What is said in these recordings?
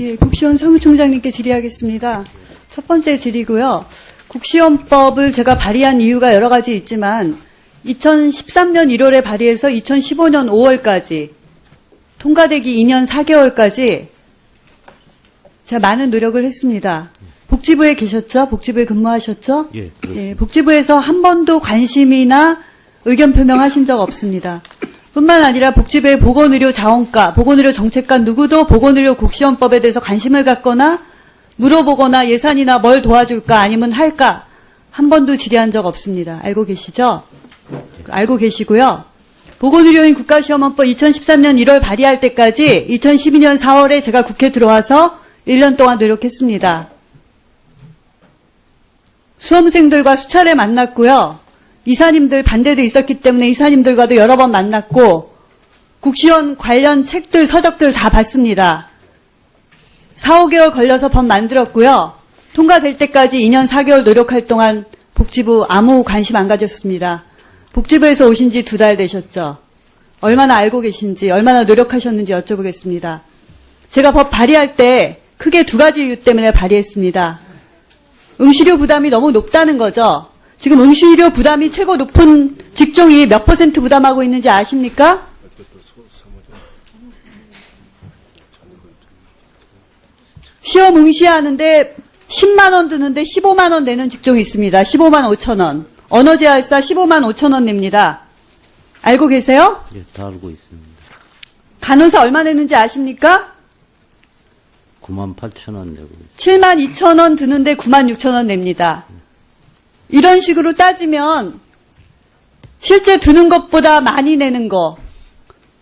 예, 국시원 사무총장님께 질의하겠습니다. 첫 번째 질의고요. 국시원법을 제가 발의한 이유가 여러 가지 있지만 2013년 1월에 발의해서 2015년 5월까지 통과되기 2년 4개월까지 제가 많은 노력을 했습니다. 복지부에 계셨죠? 복지부에 근무하셨죠? 예. 예, 복지부에서 한 번도 관심이나 의견 표명하신 적 없습니다. 뿐만 아니라 복지부의 보건의료 자원과, 보건의료 정책과 누구도 보건의료 국시원법에 대해서 관심을 갖거나 물어보거나 예산이나 뭘 도와줄까 아니면 할까 한 번도 질의한 적 없습니다. 알고 계시죠? 알고 계시고요. 보건의료인 국가시험원법 2013년 1월 발의할 때까지 2012년 4월에 제가 국회 들어와서 1년 동안 노력했습니다. 수험생들과 수차례 만났고요. 이사님들 반대도 있었기 때문에 이사님들과도 여러 번 만났고 국시원 관련 책들, 서적들 다 봤습니다. 4, 5개월 걸려서 법 만들었고요. 통과될 때까지 2년 4개월 노력할 동안 복지부 아무 관심 안 가졌습니다. 복지부에서 오신 지 두 달 되셨죠? 얼마나 알고 계신지, 얼마나 노력하셨는지 여쭤보겠습니다. 제가 법 발의할 때 크게 두 가지 이유 때문에 발의했습니다. 응시료 부담이 너무 높다는 거죠. 지금 응시료 부담이 최고 높은 직종이 몇 퍼센트 부담하고 있는지 아십니까? 시험 응시하는데 10만 원 드는데 15만 원 내는 직종이 있습니다. 15만 5천 원. 언어재활사 15만 5천 원 냅니다. 알고 계세요? 예, 다 알고 있습니다. 간호사 얼마 내는지 아십니까? 9만 8천 원 내고 있습니다. 7만 2천 원 드는데 9만 6천 원 냅니다. 이런 식으로 따지면 실제 드는 것보다 많이 내는 거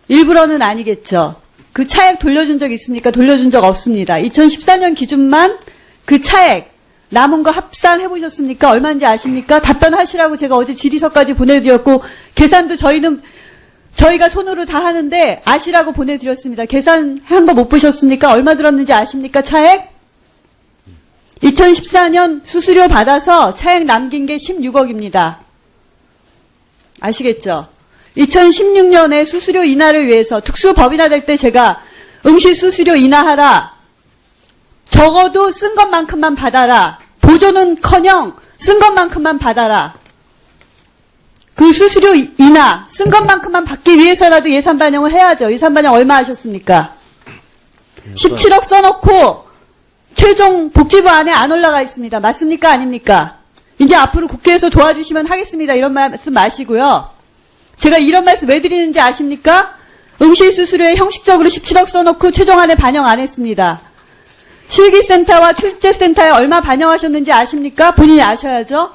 일부러는 아니겠죠. 그 차액 돌려준 적 있습니까? 돌려준 적 없습니다. 2014년 기준만 그 차액 남은 거 합산해 보셨습니까? 얼마인지 아십니까? 답변하시라고 제가 어제 질의서까지 보내드렸고 계산도 저희는 저희가 손으로 다 하는데 아시라고 보내드렸습니다. 계산한 거못 보셨습니까? 얼마 들었는지 아십니까? 차액? 2014년 수수료 받아서 차액 남긴 게 16억입니다. 아시겠죠? 2016년에 수수료 인하를 위해서 특수법인화 될 때 제가 응시 수수료 인하하라. 적어도 쓴 것만큼만 받아라. 보조는커녕 쓴 것만큼만 받아라. 그 수수료 인하 쓴 것만큼만 받기 위해서라도 예산 반영을 해야죠. 예산 반영 얼마 하셨습니까? 17억 써놓고 최종 복지부 안에 안 올라가 있습니다. 맞습니까? 아닙니까? 이제 앞으로 국회에서 도와주시면 하겠습니다. 이런 말씀 마시고요. 제가 이런 말씀 왜 드리는지 아십니까? 응시 수수료에 형식적으로 17억 써놓고 최종안에 반영 안 했습니다. 실기센터와 출제센터에 얼마 반영하셨는지 아십니까? 본인이 아셔야죠.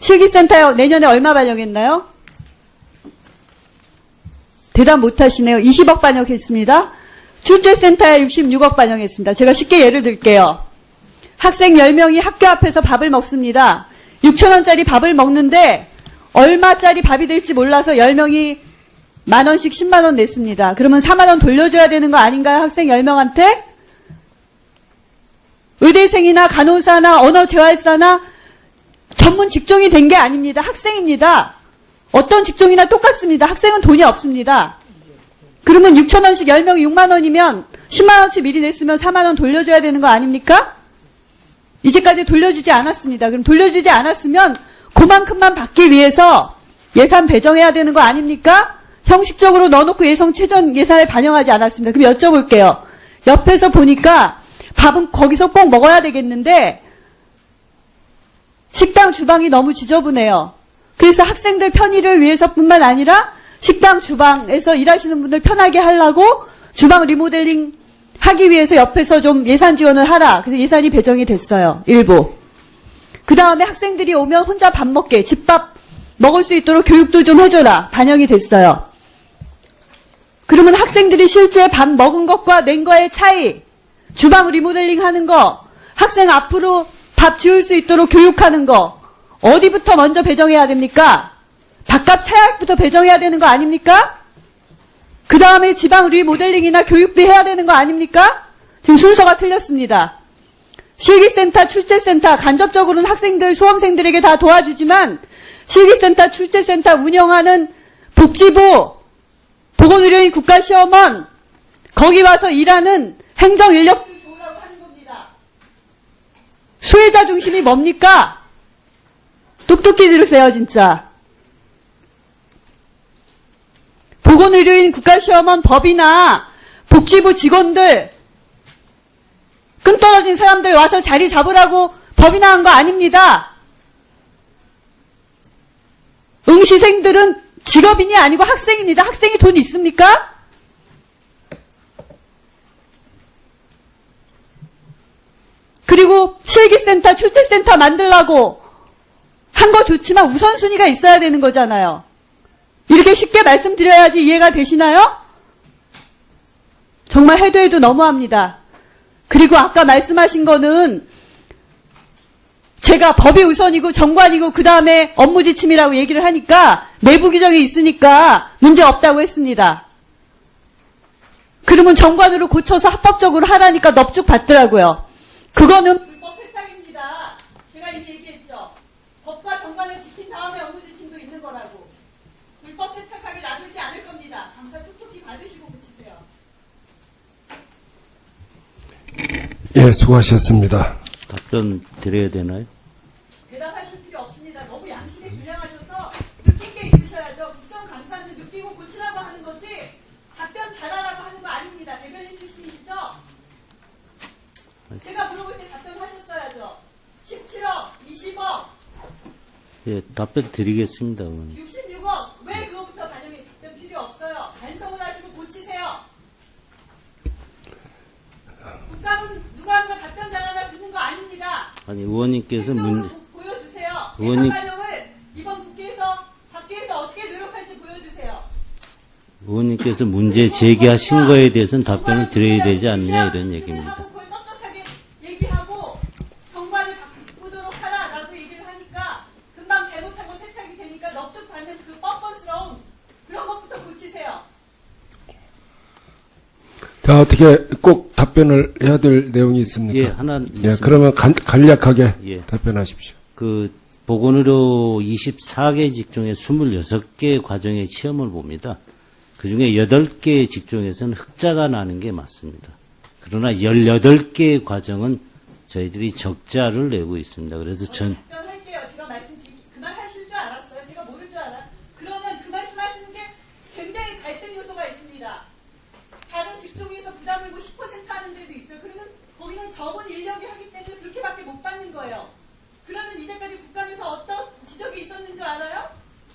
실기센터에 내년에 얼마 반영했나요? 대답 못하시네요. 20억 반영했습니다. 출제센터에 66억 반영했습니다. 제가 쉽게 예를 들게요. 학생 10명이 학교 앞에서 밥을 먹습니다. 6천원짜리 밥을 먹는데 얼마짜리 밥이 될지 몰라서 10명이 만원씩 10만원 냈습니다. 그러면 4만원 돌려줘야 되는 거 아닌가요? 학생 10명한테? 의대생이나 간호사나 언어재활사나 전문 직종이 된 게 아닙니다. 학생입니다. 어떤 직종이나 똑같습니다. 학생은 돈이 없습니다. 그러면 6천 원씩 10명이 6만 원이면 10만 원씩 미리 냈으면 4만 원 돌려줘야 되는 거 아닙니까? 이제까지 돌려주지 않았습니다. 그럼 돌려주지 않았으면 그만큼만 받기 위해서 예산 배정해야 되는 거 아닙니까? 형식적으로 넣어놓고 예성 최종 예산에 반영하지 않았습니다. 그럼 여쭤볼게요. 옆에서 보니까 밥은 거기서 꼭 먹어야 되겠는데 식당 주방이 너무 지저분해요. 그래서 학생들 편의를 위해서뿐만 아니라 식당 주방에서 일하시는 분들 편하게 하려고 주방 리모델링 하기 위해서 옆에서 좀 예산 지원을 하라. 그래서 예산이 배정이 됐어요. 일부. 그 다음에 학생들이 오면 혼자 밥 먹게 집밥 먹을 수 있도록 교육도 좀 해줘라. 반영이 됐어요. 그러면 학생들이 실제 밥 먹은 것과 낸 거의 차이, 주방 리모델링 하는 거, 학생 앞으로 밥 지을 수 있도록 교육하는 거, 어디부터 먼저 배정해야 됩니까? 밥값 차약부터 배정해야 되는 거 아닙니까? 그 다음에 지방 리모델링이나 교육비 해야 되는 거 아닙니까? 지금 순서가 틀렸습니다. 실기센터, 출제센터, 간접적으로는 학생들, 수험생들에게 다 도와주지만 실기센터, 출제센터 운영하는 복지부, 보건의료인 국가시험원, 거기 와서 일하는 행정인력 수혜자 중심이 뭡니까? 똑똑히 들으세요, 진짜. 보건의료인 국가시험원 법이나 복지부 직원들, 끈 떨어진 사람들 와서 자리 잡으라고 법이 나온 거 아닙니다. 응시생들은 직업인이 아니고 학생입니다. 학생이 돈 있습니까? 그리고 실기센터, 출제센터 만들라고 한 거 좋지만 우선순위가 있어야 되는 거잖아요. 이렇게 쉽게 말씀드려야지 이해가 되시나요? 정말 해도 해도 너무합니다. 그리고 아까 말씀하신 거는 제가 법이 우선이고 정관이고 그 다음에 업무 지침이라고 얘기를 하니까 내부 규정이 있으니까 문제 없다고 했습니다. 그러면 정관으로 고쳐서 합법적으로 하라니까 넙죽 받더라고요. 그거는 불법 세탁입니다. 제가 이미 얘기했죠. 법과 정관을 지킨 다음에 업무 지침도 있는 거라고. 불법 세탁하게 놔두지 않을 겁니다. 감사 톡톡히 받으시고 고치세요. 예, 수고하셨습니다. 답변 드려야 되나요? 대답하실 필요 없습니다. 너무 양심이 불량하셔서 느낀 게 있으셔야죠. 국정 감사는 느끼고 고치라고 하는 거지 답변 잘하라고 하는 거 아닙니다. 대변인 출신이시죠? 제가 물어볼 때 답변하셨어야죠. 17억, 20억, 예, 답변 드리겠습니다. 의원님. 66억 왜 그거부터 반영이 답변 필요 없어요. 반성을 하시고 고치세요. 국가는 누가 누가 답변 잘하나 듣는 거 아니, 의원님께서 문, 보- 보여주세요. 의원님- 반영을 이번 국회에서 밖에서 어떻게 노력할지 보여주세요. 의원님께서 문제 제기하신 거에 대해서는 답변을 드려야 되지 않느냐 이런 얘기입니다. 그 뻔뻔스러운 그런 것부터 고치세요. 자, 어떻게 꼭 답변을 해야 될 내용이 있습니까? 예, 하나 예, 있습니다. 그러면 간, 간략하게 예. 답변하십시오. 그 보건의료 24개 직종에 26개 과정의 시험을 봅니다. 그 중에 8개 직종에서는 흑자가 나는 게 맞습니다. 그러나 18개 과정은 저희들이 적자를 내고 있습니다. 그래서 전, 답변할게요. 제가 말씀드리 그만 하실 줄 알았어요. 제가 모를 줄 알아. 그러면 그 말씀하시는 게 굉장히 갈등 요소가 있습니다. 다른 직종에서 부담 물고 10% 하는 데도 있어요. 그러면 거기는 적은 인력이 하기 그렇게밖에 못 받는 거예요. 그러면 이제까지 국감에서 어떤 지적이 있었는 줄 알아요?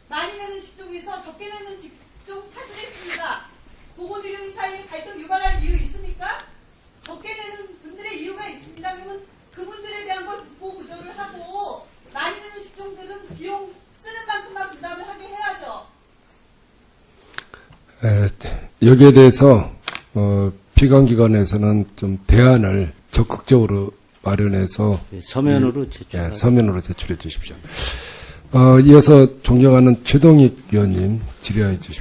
많이 내는 직종에서 적게 내는 직종 탓을했습니다. 보건의료인 사이에 갈등 유발할 이유 있습니까? 적게 내는 분들의 이유가 있습니다. 그러면 그분들에 대한 걸 듣고 구조를 하고 많이 내는 직종들은 비용 쓰는 만큼만 부담을 하게 해야죠. 에, 여기에 대해서 어, 피감기관에서는 좀 대안을 적극적으로 마련해서 예, 서면으로 예, 제출하겠습니다. 서면으로 제출해 주십시오. 어, 이어서 존경하는 최동익 위원님 질의하여 주십시오.